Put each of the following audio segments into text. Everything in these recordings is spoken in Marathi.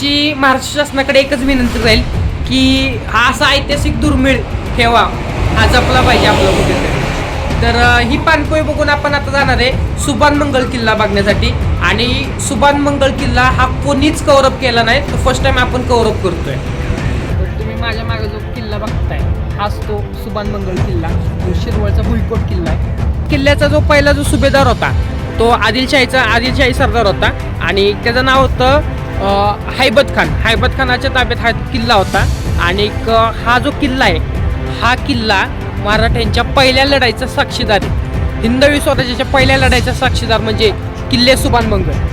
आमची महाराष्ट्र शासनाकडे एकच विनंती राहील की हा असा ऐतिहासिक दुर्मिळ ठेवा. हा जपला पाहिजे आपला कुठेतरी. तर ही पानपोई बघून आपण आता जाणार आहे सुभान मंगल किल्ला बघण्यासाठी. आणि सुभान मंगल किल्ला हा कोणीच कव्हरअप केला नाही. तो फर्स्ट टाइम आपण कव्हरअप करतोय. तर तुम्ही माझ्या मागे जो किल्ला बघताय हाच तो सुभान मंगल किल्ला. जो शिरवळचा भुईकोट किल्ला आहे. किल्ल्याचा जो पहिला जो सुभेदार होता तो आदिलशाहीचा आदिलशाही सरदार होता. आणि त्याचं नाव होतं हैबत खान. हैबत खानाच्या ताब्यात हा किल्ला होता. आणि हा जो किल्ला आहे हा किल्ला मराठ्यांच्या पहिल्या लढाईचा साक्षीदार आहे. हिंदवी स्वराज्याच्या पहिल्या लढाईचा साक्षीदार म्हणजे किल्ले सुभान मंगल.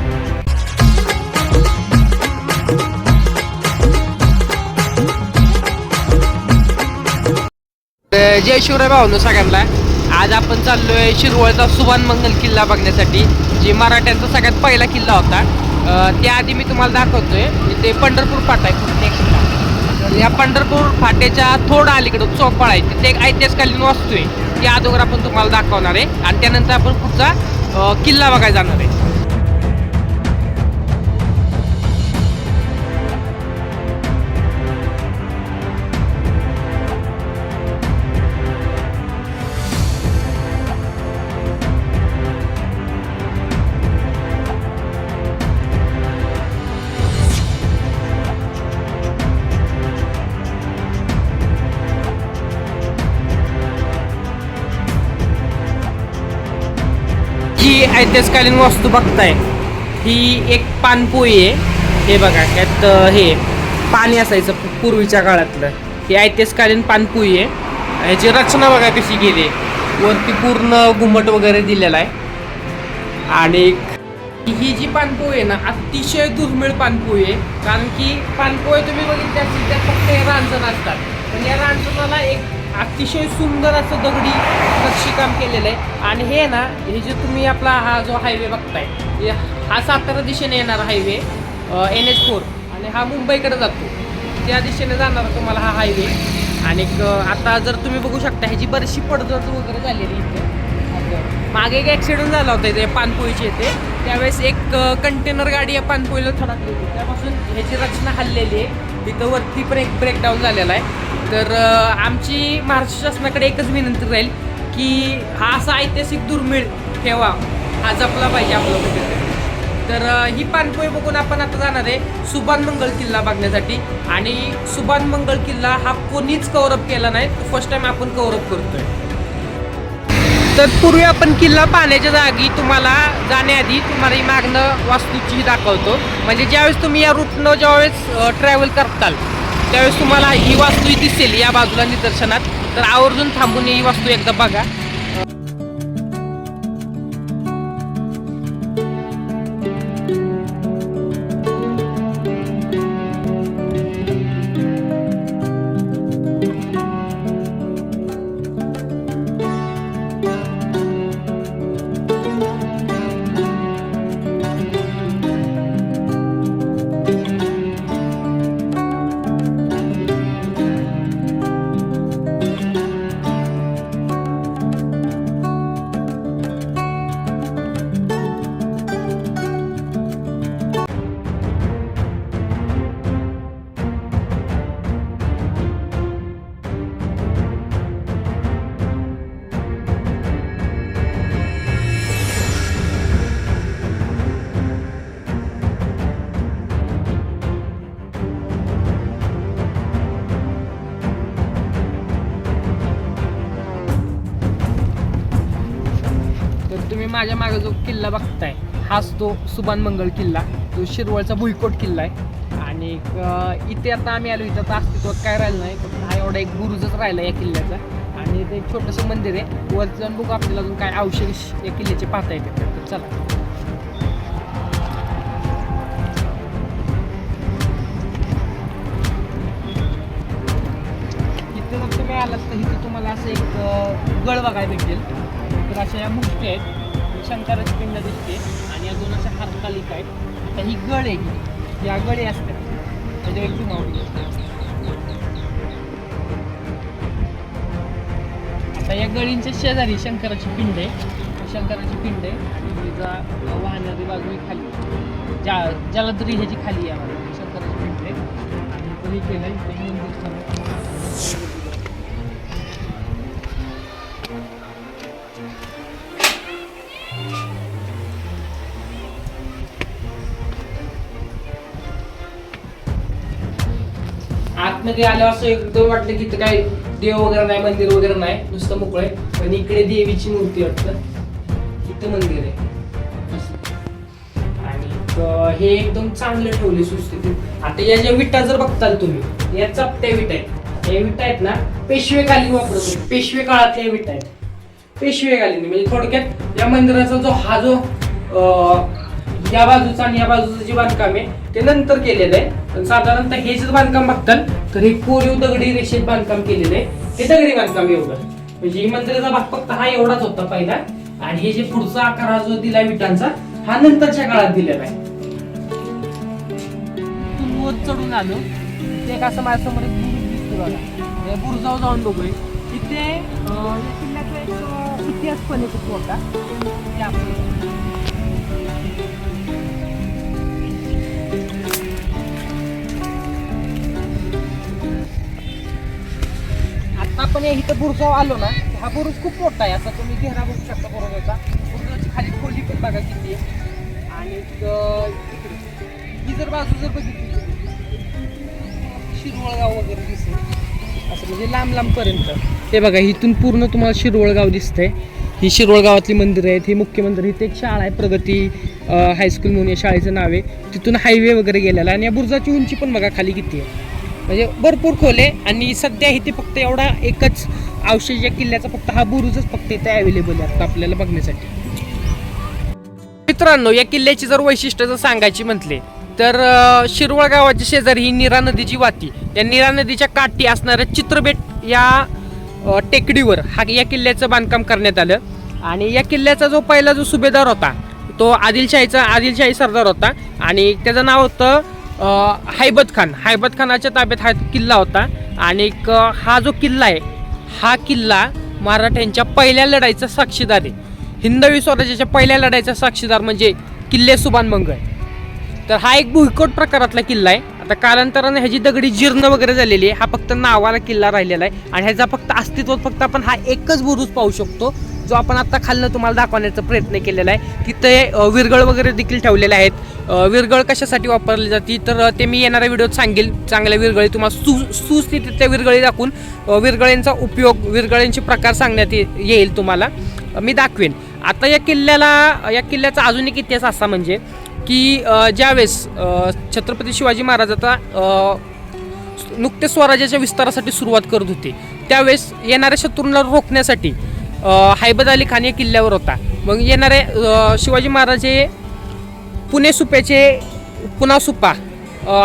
जय शिवराय भावनो सगळ्यांना. आज आपण चाललोय शिरवळचा सुभान मंगल किल्ला बघण्यासाठी जे मराठ्यांचा सगळ्यात पहिला किल्ला होता. त्याआधी मी तुम्हाला दाखवतोय. इथे पंढरपूर फाटा आहे नेक्स्टला या पंढरपूर फाट्याच्या थोडं अलीकडं चौपाळ आहे. तिथे एक ऐतिहासिकालीन वास्तू आहे. त्या अगोदर आपण तुम्हाला दाखवणार आहे. आणि त्यानंतर आपण पुढचा किल्ला बघायला जाणार आहे. जी ऐतिहासिकालीन वस्तू बघताय ही एक पानपोई आहे. हे बघा त्यात हे पाणी असायचं पूर्वीच्या काळातलं. ही ऐतिहासिकालीन पानपोई आहे. याची रचना बघा कशी केली आहे. वरती पूर्ण घुमट वगैरे दिलेला आहे. आणि ही जी पानपोई आहे ना अतिशय दुर्मिळ पानपोई आहे. कारण की पानपोई तुम्ही बघितली असतील त्यात फक्त हे रांजण असतात पण या रांजणाला एक अतिशय सुंदर असं दगडी नक्षीकाम केलेलं आहे. आणि हे ना हे जे तुम्ही आपला हा जो हायवे बघताय हा सातारा दिशेने येणारा हायवे एन एच फोर आणि हा मुंबईकडे जातो. त्या दिशेने जाणारा तुम्हाला हा हायवे आणि आता जर तुम्ही बघू शकता ह्याची बरीचशी पडझड वगैरे झालेली इथे. मागे एक ॲक्सिडेंट झाला होता इथे पानपोईच्या येते त्यावेळेस एक कंटेनर गाडी या पानपोईला थडकली होती. त्यापासून ह्याची रचना हल्लेली आहे. तिथं वरती पण एक ब्रेकडाऊन झालेला आहे. तर आमची महाराष्ट्र शासनाकडे एकच विनंती राहील की हा असा ऐतिहासिक दुर्मिळ ठेवा. हा जपला पाहिजे आपला कुठेतरी. तर ही पाणपोळी बघून आपण आता जाणार आहे सुभान मंगल किल्ला बघण्यासाठी. आणि सुभान मंगल किल्ला हा कोणीच कव्हरअप केला नाही. फर्स्ट टाइम आपण कव्हरअप करतोय. तर पूर्वी आपण किल्ला पाहण्याच्या जागी तुम्हाला जाण्याआधी तुम्हाला ही मागणं वास्तूची दाखवतो. म्हणजे ज्यावेळेस तुम्ही या रूटनं ज्यावेळेस ट्रॅव्हल करताल त्यावेळेस तुम्हाला ही वास्तू दिसेल या बाजूला निदर्शनात. तर आवर्जून थांबून ही वास्तू एकदा बघा. माझ्या मागे जो किल्ला बघताय हाच तो सुभान मंगल किल्ला. तो शिरवळचा भुईकोट किल्ला आहे. आणि इथे आता आम्ही आलो इथं आता अस्तित्वात काय राहिलं नाही फक्त हा एवढा एक बुरुजच राहिला या किल्ल्याचा. आणि ते एक छोटंसं मंदिर आहे. वर जाऊन बघू आपल्याला अजून काय अवशेष या किल्ल्याचे पाहता येते. तर चला. इथे जर तुम्ही आलात तर इथे तुम्हाला असं एक गळ बघायला भेटेल. तर अशा या मुष्टी आहेत. शंकराची पिंड दिसते आणि अजून दोन अशा हरतालिका आहेत. आता ही गळ आहे या गळे असतात. म्हणजे एक जुनावडी आता या गळींच्या शेजारी शंकराची पिंड आहे. शंकराची पिंड आहे आणि तिचा वाहणारी बाजू खाली जा जलदरी ह्याची खाली आहे शंकराची पिंड आहे. आणि केलंय. केलं मंदिर आतमध्ये आल्यावर असं एकदम वाटलं की इथं काय देव वगैरे नाही मंदिर वगैरे नाही नुसतं मोकळं आहे. पण इकडे देवीची मूर्ती वाटतं. इथं मंदिर आहे. आणि हे एकदम चांगलं ठेवले सुस्थितीत. आता या ज्या विटा जर बघताल तुम्ही या चपट्या विटा आहेत. या विटा आहेत ना पेशवेकालीन वापरत पेशवे काळातल्या या विटा आहेत. पेशवेकालीन म्हणजे थोडक्यात या मंदिराचा जो हा जो या बाजूचा आणि या बाजूचं जे बांधकाम आहे ते नंतर केलेलं आहे. पण साधारणतः हे जे बांधकाम बघताल तर हे कोरीव दगडी रेषेत बांधकाम केलेलं आहे. हे दगडी बांधकाम एवढं. म्हणजे ही मंदिराचा भाग फक्त हा एवढाच होता पहिला. आणि हे जे पुढचा आकार हा जो दिलाय विटांचा हा नंतरच्या काळात दिलेला आहे. इथून चढून आलो. ते कसं असं माझ्यासमोर एक बुरुज दिसतो बघा. बुरुजावर जाऊन बघूया. तिथे किल्ल्याचा एक इतिहास पण आहे खूप मोठा आपण या इथं बुरुजावर आलो ना हा बुरुज खूप मोठा आहे. असा तुम्ही घेरा बघू शकता बुरुजाचा बुरुजाची खाली खोली पण बघा किती आहे. आणि ही जर बाजू जर बघितली शिरवळगाव वगैरे दिसेल. असं म्हणजे लांब लांबपर्यंत हे बघा इथून पूर्ण तुम्हाला शिरवळगाव दिसतंय. ही शिरोळगावातली मंदिरं आहेत. ही मुख्य मंदिर इथे एक शाळा आहे प्रगती हायस्कूल म्हणून या शाळेचं नाव आहे. तिथून हायवे वगैरे गेलेला आणि या बुरुजाची उंची पण बघा खाली किती आहे. म्हणजे भरपूर खोल आहे आणि सध्या इथे फक्त एवढा एकच अवशेष या किल्ल्याचा फक्त हा बुरुजच फक्त इथे अवेलेबल आहे आता आपल्याला बघण्यासाठी. मित्रांनो या किल्ल्याची जर वैशिष्ट्य जर सांगायची म्हटले तर शिरवळ गावाच्या शेजारी ही निरा नदीची वाती. या निरा नदीच्या काठी असणाऱ्या चित्रबेट या टेकडीवर हा या किल्ल्याचं बांधकाम करण्यात आलं. आणि या किल्ल्याचा जो पहिला जो सुभेदार होता तो आदिलशाहीचा आदिलशाही सरदार होता. आणि त्याचं नाव होतं हैबत खान. हैबत खानाच्या ताब्यात हा किल्ला होता. आणि एक, हा जो किल्ला आहे हा किल्ला मराठ्यांच्या पहिल्या लढाईचा साक्षीदार आहे. हिंदवी स्वराज्याच्या पहिल्या लढाईचा साक्षीदार म्हणजे किल्ले सुभान मंगळ. तर हा एक भुईकोट प्रकारातला किल्ला आहे. आता कालांतरानं ह्याची दगडी जीर्ण वगैरे झालेली आहे. हा फक्त नावाला किल्ला राहिलेला आहे. आणि ह्याचा फक्त अस्तित्व फक्त आपण हा एकच बुरुज पाहू शकतो जो आपण आता खाल्लं तुम्हाला दाखवण्याचा प्रयत्न केलेला आहे. तिथे विरगळ वगैरे देखील ठेवलेले आहेत. विरगळ कशासाठी वापरली जाते तर ते मी येणाऱ्या व्हिडिओत सांगेल. चांगल्या विरगळी तुम्हाला सु सुस्थितीतल्या विरगळी दाखवून अ, विरगळींचा उपयोग विरगळींचे प्रकार सांगण्यात ये- येईल तुम्हाला. मी दाखवेन. आता या किल्ल्याला या किल्ल्याचा अजून एक इतिहास असा म्हणजे की ज्यावेळेस छत्रपती शिवाजी महाराज आता नुकतेच स्वराज्याच्या विस्तारासाठी सुरुवात करत होते. त्यावेळेस येणाऱ्या शत्रूंना रोखण्यासाठी हैबद अली खान या किल्ल्यावर होता. मग येणारे शिवाजी महाराज हे पुणे सुप्याचे पुन्हा सुप्पा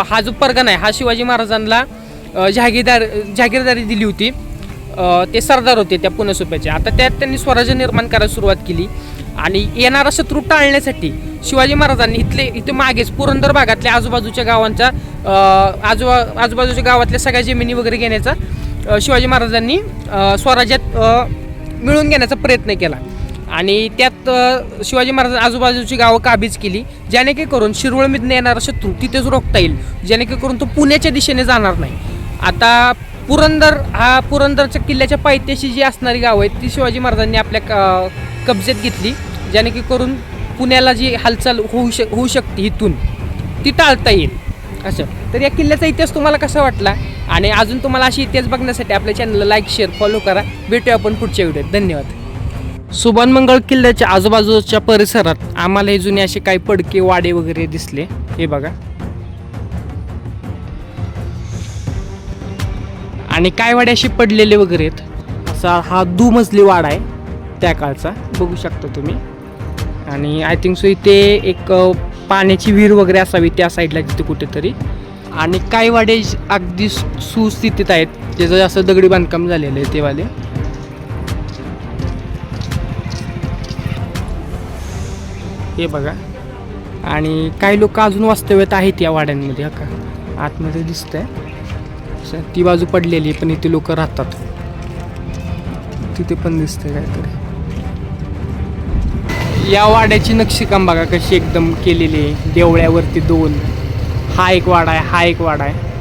हा जो परगणा आहे हा शिवाजी महाराजांना जहागीरदार जहागीरदारी दिली होती. ते सरदार होते त्या पुणे सुप्याचे. आता त्यात त्यांनी स्वराज्य निर्माण करायला सुरुवात केली. आणि येणारा शत्रू टाळण्यासाठी शिवाजी महाराजांनी इथले इथे मागेच पुरंदर भागातल्या आजूबाजूच्या गावांचा आजूबा आजूबाजूच्या गावातल्या सगळ्या जमिनी वगैरे घेण्याचा शिवाजी महाराजांनी स्वराज्यात मिळून घेण्याचा प्रयत्न केला. आणि त्यात अ, शिवाजी महाराज आजूबाजूची गावं काबीज केली ज्याने की करून शिरवळमीतनं येणारा शत्रू तिथेच रोखता येईल ज्याने की करून तो पुण्याच्या दिशेने जाणार नाही. आता पुरंदर हा पुरंदरच्या किल्ल्याच्या पायथ्याशी जी असणारी गावं आहेत ती शिवाजी महाराजांनी आपल्या क- कब्जेत घेतली ज्याने की करून पुण्याला जी हालचाल होऊ शक होऊ शकते इथून ती टाळता येईल. असं. तर या किल्ल्याचा इतिहास तुम्हाला कसा वाटला? आणि अजून तुम्हाला अशी इतिहास बघण्यासाठी आपल्या चॅनलला लाईक शेअर फॉलो करा. भेटूया आपण पुढच्या व्हिडिओत धन्यवाद. सुभानमंगळ किल्ल्याच्या आजूबाजूच्या परिसरात आम्हाला हे जुने असे काही पडके वाडे वगैरे दिसले. हे बघा. आणि काय वाडे असे पडलेले वगैरे आहेत? असा हा दुमजली वाडा आहे त्या काळचा. बघू शकता तुम्ही. आणि आय थिंक सो इथे एक पाण्याची विहीर वगैरे असावी त्या साईडला तिथे कुठेतरी. आणि काही वाडे अगदी सु- सुस्थितीत आहेत. त्याचं असं दगडी बांधकाम झालेलं आहे ते वाले हे बघा. आणि काही लोक अजून वास्तव्यात आहेत या वाड्यांमध्ये का? आतमध्ये दिसत आहे ती बाजू पडलेली आहे, पण इथे लोक राहतात. तिथे पण दिसतंय काहीतरी. या वाड्याची नक्षीकाम बघा कशी एकदम केलेली आहे. देवळ्यावरती दोन. हा एक वाडा आहे हा एक वाडा आहे.